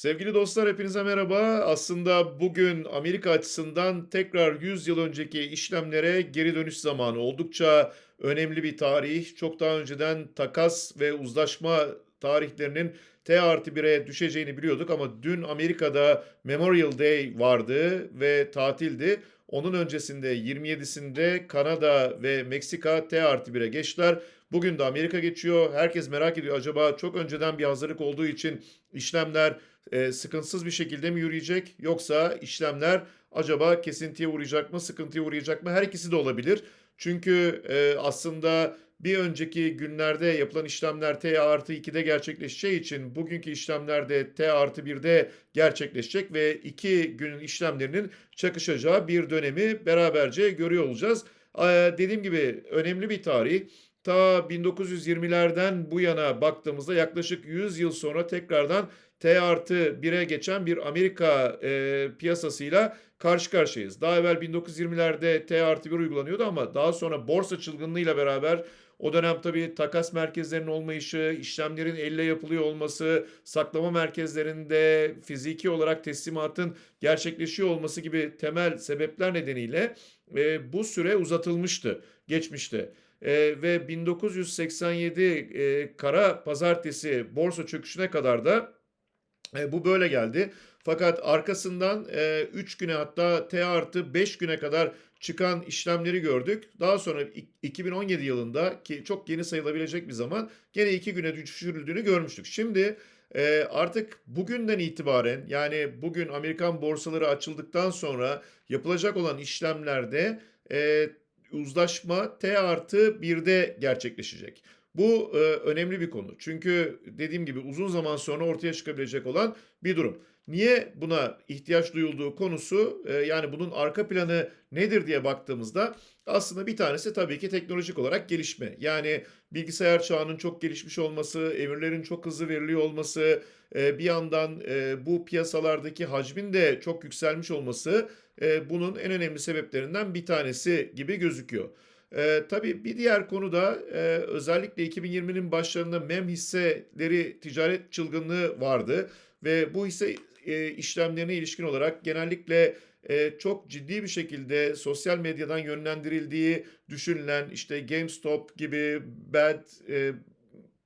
Sevgili dostlar hepinize merhaba. Aslında bugün Amerika açısından tekrar 100 yıl önceki işlemlere geri dönüş zamanı. Oldukça önemli bir tarih. Çok daha önceden takas ve uzlaşma tarihlerinin T artı 1'e düşeceğini biliyorduk ama dün Amerika'da Memorial Day vardı ve tatildi. Onun öncesinde 27'sinde Kanada ve Meksika T artı 1'e geçtiler. Bugün de Amerika geçiyor. Herkes merak ediyor acaba çok önceden bir hazırlık olduğu için işlemler e, sıkıntısız bir şekilde mi yürüyecek yoksa işlemler acaba kesintiye uğrayacak mı, sıkıntıya uğrayacak mı? Her ikisi de olabilir. Çünkü e, aslında bir önceki günlerde yapılan işlemler T artı 2'de gerçekleşeceği için bugünkü işlemlerde T artı 1'de gerçekleşecek ve iki günün işlemlerinin çakışacağı bir dönemi beraberce görüyor olacağız. Ee, dediğim gibi önemli bir tarih. Ta 1920'lerden bu yana baktığımızda yaklaşık 100 yıl sonra tekrardan T artı 1'e geçen bir Amerika e, piyasasıyla karşı karşıyayız. Daha evvel 1920'lerde T artı 1 uygulanıyordu ama daha sonra borsa çılgınlığıyla beraber o dönem tabii takas merkezlerinin olmayışı, işlemlerin elle yapılıyor olması, saklama merkezlerinde fiziki olarak teslimatın gerçekleşiyor olması gibi temel sebepler nedeniyle e, bu süre uzatılmıştı geçmişte. E, ve 1987 e, kara pazartesi borsa çöküşüne kadar da e, bu böyle geldi. Fakat arkasından 3 güne hatta T artı 5 güne kadar çıkan işlemleri gördük. Daha sonra 2017 yılında ki çok yeni sayılabilecek bir zaman gene 2 güne düşürüldüğünü görmüştük. Şimdi e, artık bugünden itibaren yani bugün Amerikan borsaları açıldıktan sonra yapılacak olan işlemlerde e, uzlaşma T artı 1'de gerçekleşecek. Bu e, önemli bir konu. Çünkü dediğim gibi uzun zaman sonra ortaya çıkabilecek olan bir durum. Niye buna ihtiyaç duyulduğu konusu e, yani bunun arka planı nedir diye baktığımızda aslında bir tanesi tabii ki teknolojik olarak gelişme. Yani bilgisayar çağının çok gelişmiş olması, emirlerin çok hızlı veriliyor olması, e, bir yandan e, bu piyasalardaki hacmin de çok yükselmiş olması e, bunun en önemli sebeplerinden bir tanesi gibi gözüküyor. E, tabii bir diğer konu da e, özellikle 2020'nin başlarında MEM hisseleri ticaret çılgınlığı vardı ve bu hisse e, işlemlerine ilişkin olarak genellikle e, çok ciddi bir şekilde sosyal medyadan yönlendirildiği düşünülen işte GameStop gibi Bad e,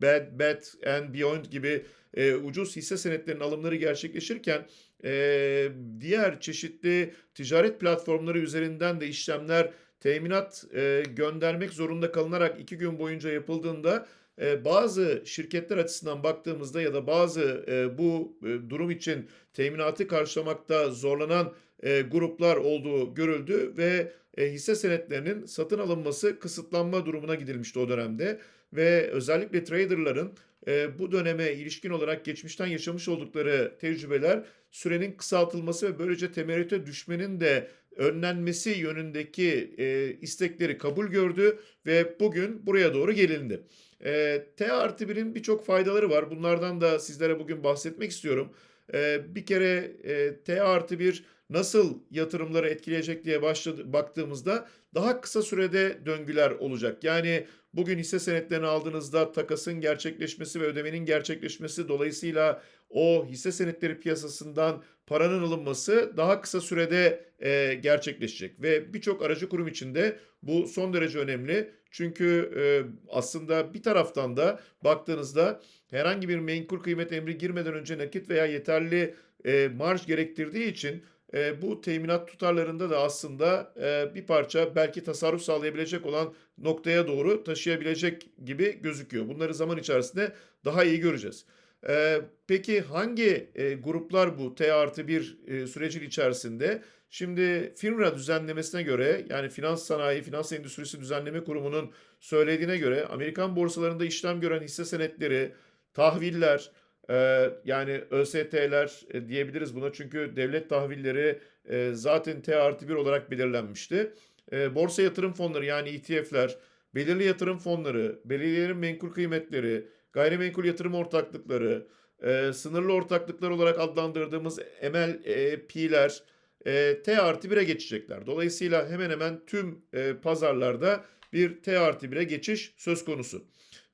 Bad Bad and Beyond gibi e, ucuz hisse senetlerinin alımları gerçekleşirken e, diğer çeşitli ticaret platformları üzerinden de işlemler teminat e, göndermek zorunda kalınarak iki gün boyunca yapıldığında e, bazı şirketler açısından baktığımızda ya da bazı e, bu e, durum için teminatı karşılamakta zorlanan e, gruplar olduğu görüldü ve e, hisse senetlerinin satın alınması kısıtlanma durumuna gidilmişti o dönemde ve özellikle traderların e, bu döneme ilişkin olarak geçmişten yaşamış oldukları tecrübeler sürenin kısaltılması ve böylece temerrüte düşmenin de önlenmesi yönündeki e, istekleri kabul gördü ve bugün buraya doğru gelindi. E, T artı 1'in birçok faydaları var. Bunlardan da sizlere bugün bahsetmek istiyorum. E, bir kere e, T artı 1 nasıl yatırımları etkileyecek diye başladı, baktığımızda daha kısa sürede döngüler olacak. Yani bugün hisse senetlerini aldığınızda takasın gerçekleşmesi ve ödemenin gerçekleşmesi dolayısıyla o hisse senetleri piyasasından paranın alınması daha kısa sürede e, gerçekleşecek ve birçok aracı kurum içinde bu son derece önemli. Çünkü e, aslında bir taraftan da baktığınızda herhangi bir menkul kıymet emri girmeden önce nakit veya yeterli e, marj gerektirdiği için e, bu teminat tutarlarında da aslında e, bir parça belki tasarruf sağlayabilecek olan noktaya doğru taşıyabilecek gibi gözüküyor. Bunları zaman içerisinde daha iyi göreceğiz. E, peki hangi e, gruplar bu T artı bir e, sürecin içerisinde? Şimdi FINRA düzenlemesine göre yani Finans Sanayi, Finans Endüstrisi Düzenleme Kurumu'nun söylediğine göre Amerikan borsalarında işlem gören hisse senetleri, tahviller, ee, yani ÖST'ler e, diyebiliriz buna çünkü devlet tahvilleri e, zaten T artı 1 olarak belirlenmişti. E, borsa yatırım fonları yani ETF'ler, belirli yatırım fonları, belediyelerin menkul kıymetleri, gayrimenkul yatırım ortaklıkları, e, sınırlı ortaklıklar olarak adlandırdığımız MLP'ler e, T artı 1'e geçecekler. Dolayısıyla hemen hemen tüm e, pazarlarda bir T artı 1'e geçiş söz konusu.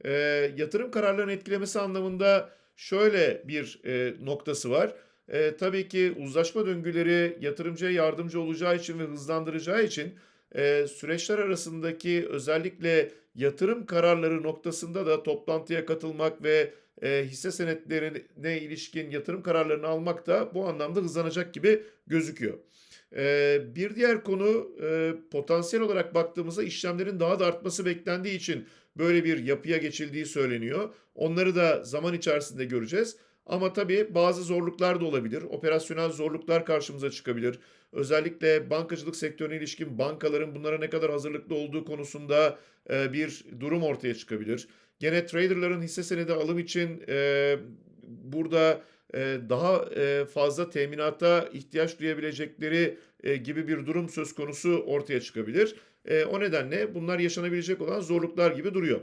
E, yatırım kararlarının etkilemesi anlamında şöyle bir e, noktası var. Eee, tabii ki uzlaşma döngüleri yatırımcıya yardımcı olacağı için ve hızlandıracağı için, eee, süreçler arasındaki özellikle yatırım kararları noktasında da toplantıya katılmak ve, eee, hisse senetlerine ilişkin yatırım kararlarını almak da bu anlamda hızlanacak gibi gözüküyor. Eee, bir diğer konu, eee, potansiyel olarak baktığımızda işlemlerin daha da artması beklendiği için böyle bir yapıya geçildiği söyleniyor. Onları da zaman içerisinde göreceğiz. Ama tabii bazı zorluklar da olabilir. Operasyonel zorluklar karşımıza çıkabilir. Özellikle bankacılık sektörüne ilişkin bankaların bunlara ne kadar hazırlıklı olduğu konusunda, eee, bir durum ortaya çıkabilir. Gene trader'ların hisse senedi alım için, eee, burada, eee, daha, fazla teminata ihtiyaç duyabilecekleri, gibi bir durum söz konusu ortaya çıkabilir. O nedenle bunlar yaşanabilecek olan zorluklar gibi duruyor.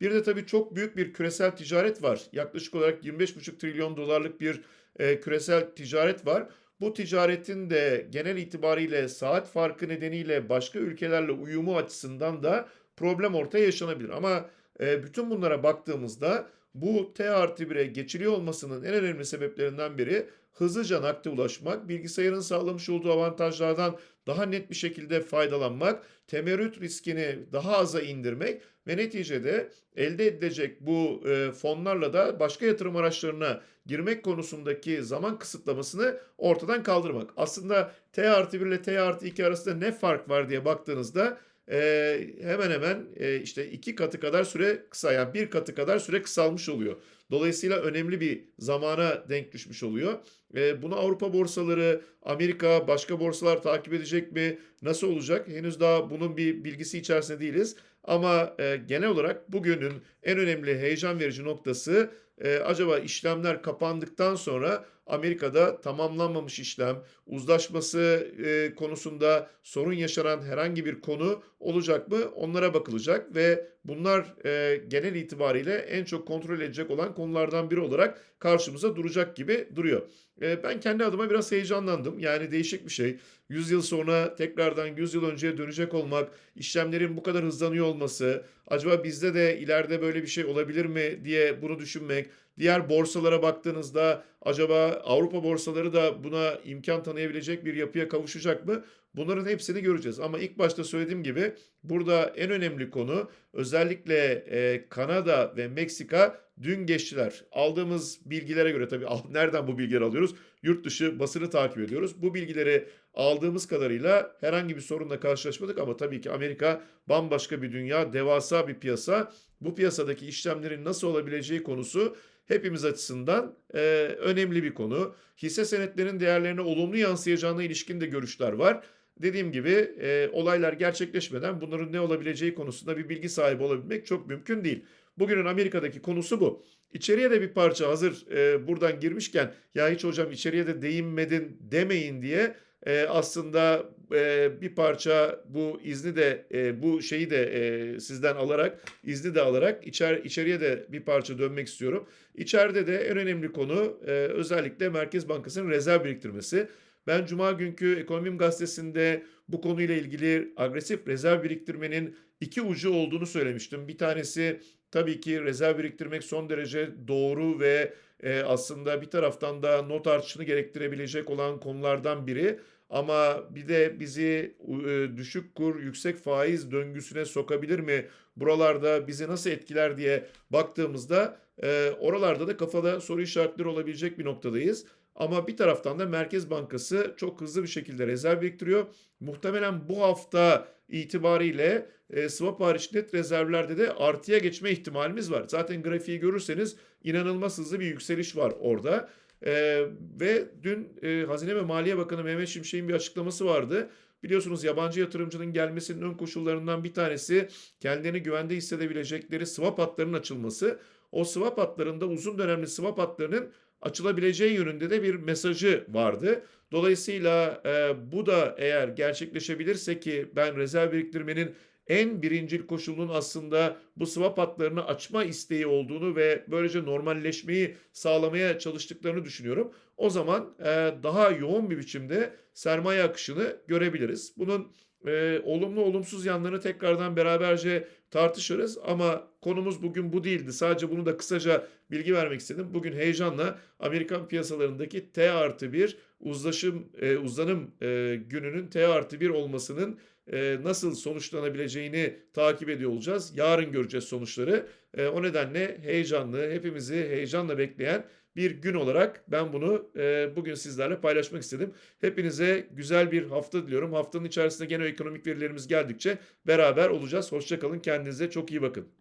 Bir de tabii çok büyük bir küresel ticaret var. Yaklaşık olarak $25,5 trilyon dolarlık bir, eee, küresel ticaret var. Bu ticaretin de genel itibariyle saat farkı nedeniyle başka ülkelerle uyumu açısından da problem ortaya yaşanabilir. Ama, eee, bütün bunlara baktığımızda bu T+1'e geçiliyor olmasının en önemli sebeplerinden biri hızlıca nakde ulaşmak, bilgisayarın sağlamış olduğu avantajlardan daha net bir şekilde faydalanmak, temerrüt riskini daha aza indirmek ve neticede elde edilecek bu, eee, fonlarla da başka yatırım araçlarına girmek konusundaki zaman kısıtlamasını ortadan kaldırmak. Aslında T+1 ile T+2 arasında ne fark var diye baktığınızda, eee, hemen hemen, eee, işte 2 katı kadar süre kısa yani 1 katı kadar süre kısalmış oluyor. Dolayısıyla önemli bir zamana denk düşmüş oluyor. Eee, bunu Avrupa borsaları, Amerika, başka borsalar takip edecek mi? Nasıl olacak? Henüz daha bunun bir bilgisi içerisinde değiliz. Ama, eee, genel olarak bugünün en önemli heyecan verici noktası, eee, acaba işlemler kapandıktan sonra Amerika'da tamamlanmamış işlem, uzlaşması, eee, konusunda sorun yaşanan herhangi bir konu olacak mı? Onlara bakılacak ve bunlar, eee, genel itibariyle en çok kontrol edecek olan konulardan biri olarak karşımıza duracak gibi duruyor. Eee, ben kendi adıma biraz heyecanlandım. Yani değişik bir şey. 100 yıl sonra tekrardan 100 yıl önceye dönecek olmak, işlemlerin bu kadar hızlanıyor olması, acaba bizde de ileride böyle bir şey olabilir mi diye bunu düşünmek, diğer borsalara baktığınızda acaba Avrupa borsaları da buna imkân tanıyabilecek bir yapıya kavuşacak mı? Bunların hepsini göreceğiz. Ama ilk başta söylediğim gibi burada en önemli konu özellikle, eee, Kanada ve Meksika dün geçtiler. Aldığımız bilgilere göre tabii nereden bu bilgileri alıyoruz? Yurt dışı basını takip ediyoruz. Bu bilgileri aldığımız kadarıyla herhangi bir sorunla karşılaşmadık ama tabii ki Amerika bambaşka bir dünya, devasa bir piyasa. Bu piyasadaki işlemlerin nasıl olabileceği konusu hepimiz açısından, eee, önemli bir konu. Hisse senetlerinin değerlerine olumlu yansıyacağına ilişkin de görüşler var. Dediğim gibi, eee, olaylar gerçekleşmeden bunların ne olabileceği konusunda bir bilgi sahibi olabilmek çok mümkün değil. Bugünün Amerika'daki konusu bu. İçeriye de bir parça hazır, eee, buradan girmişken "Ya hiç hocam içeriye de değinmedin." demeyin diye, eee, aslında, eee, bir parça bu izni de, eee, bu şeyi de, eee, sizden alarak, izni de alarak içer içeriye de bir parça dönmek istiyorum. İçeride de en önemli konu, eee, özellikle Merkez Bankası'nın rezerv biriktirmesi. Ben cuma günkü Ekonomim Gazetesi'nde bu konuyla ilgili agresif rezerv biriktirmenin 2 ucu olduğunu söylemiştim. Bir tanesi tabii ki rezerv biriktirmek son derece doğru ve, eee, aslında bir taraftan da not artışını gerektirebilecek olan konulardan biri. Ama bir de bizi eee, düşük kur, yüksek faiz döngüsüne sokabilir mi? Buralarda bizi nasıl etkiler diye baktığımızda, eee, oralarda da kafada soru işaretleri olabilecek bir noktadayız. Ama bir taraftan da Merkez Bankası çok hızlı bir şekilde rezerv biriktiriyor. Muhtemelen bu hafta itibariyle, eee, swap hariç net rezervlerde de artıya geçme ihtimalimiz var. Zaten grafiği görürseniz inanılmaz hızlı bir yükseliş var orada. Eee, ve dün, eee, Hazine ve Maliye Bakanı Mehmet Şimşek'in bir açıklaması vardı. Biliyorsunuz yabancı yatırımcının gelmesinin ön koşullarından bir tanesi kendilerini güvende hissedebilecekleri swap hatlarının açılması. O swap hatlarında uzun dönemli swap hatlarının açılabileceği yönünde de bir mesajı vardı. Dolayısıyla, eee, bu da eğer gerçekleşebilirse ki ben rezerv biriktirmenin en birincil koşulunun aslında bu swap hatlarını açma isteği olduğunu ve böylece normalleşmeyi sağlamaya çalıştıklarını düşünüyorum. O zaman e, daha yoğun bir biçimde sermaye akışını görebiliriz. Bunun e, olumlu olumsuz yanlarını tekrardan beraberce tartışırız ama konumuz bugün bu değildi. Sadece bunu da kısaca bilgi vermek istedim. Bugün heyecanla Amerikan piyasalarındaki T artı 1 uzlaşım, e, uzanım e, gününün T artı 1 olmasının e, nasıl sonuçlanabileceğini takip ediyor olacağız. Yarın göreceğiz sonuçları. E, o nedenle heyecanlı, hepimizi heyecanla bekleyen bir gün olarak ben bunu e, bugün sizlerle paylaşmak istedim. Hepinize güzel bir hafta diliyorum. Haftanın içerisinde gene ekonomik verilerimiz geldikçe beraber olacağız. Hoşçakalın, kendinize çok iyi bakın.